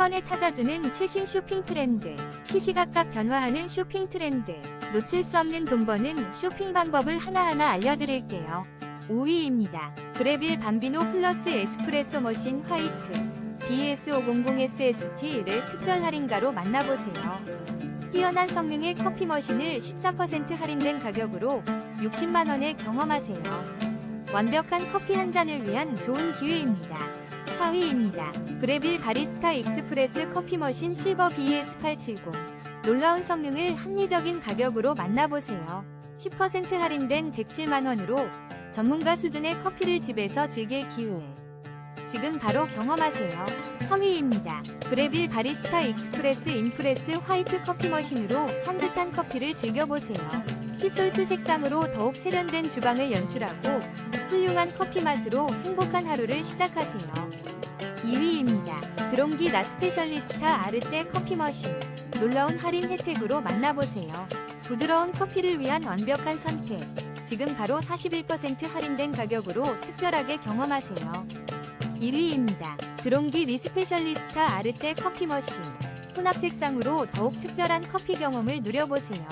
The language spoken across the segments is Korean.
번에 찾아주는 최신 쇼핑 트렌드, 시시각각 변화하는 쇼핑 트렌드, 놓칠 수 없는 돈 버는 쇼핑 방법을 하나하나 알려드릴게요. 5위입니다. 그레빌 밤비노 플러스 에스프레소 머신 화이트 BS500SST를 특별 할인가로 만나보세요. 뛰어난 성능의 커피 머신을 14% 할인된 가격으로 60만원에 경험하세요. 완벽한 커피 한 잔을 위한 좋은 기회입니다. 4위입니다. 그레빌 바리스타 익스프레스 커피 머신 실버 BS870 놀라운 성능을 합리적인 가격으로 만나보세요. 10% 할인된 107만원으로 전문가 수준의 커피를 집에서 즐길 기회. 지금 바로 경험하세요. 3위입니다. 그레빌 바리스타 익스프레스 인프레스 화이트 커피 머신으로 향긋한 커피를 즐겨보세요. 시솔트 색상으로 더욱 세련된 주방을 연출하고 훌륭한 커피 맛으로 행복한 하루를 시작하세요. 2위입니다. 드롱기 나 스페셜리스타 아르떼 커피 머신. 놀라운 할인 혜택으로 만나보세요. 부드러운 커피를 위한 완벽한 선택. 지금 바로 41% 할인된 가격으로 특별하게 경험하세요. 1위입니다. 드롱기 리스페셜리스타 아르떼 커피 머신. 혼합 색상으로 더욱 특별한 커피 경험을 누려보세요.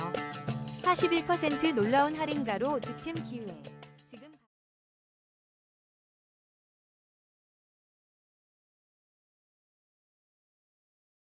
41% 놀라운 할인가로 득템 기회.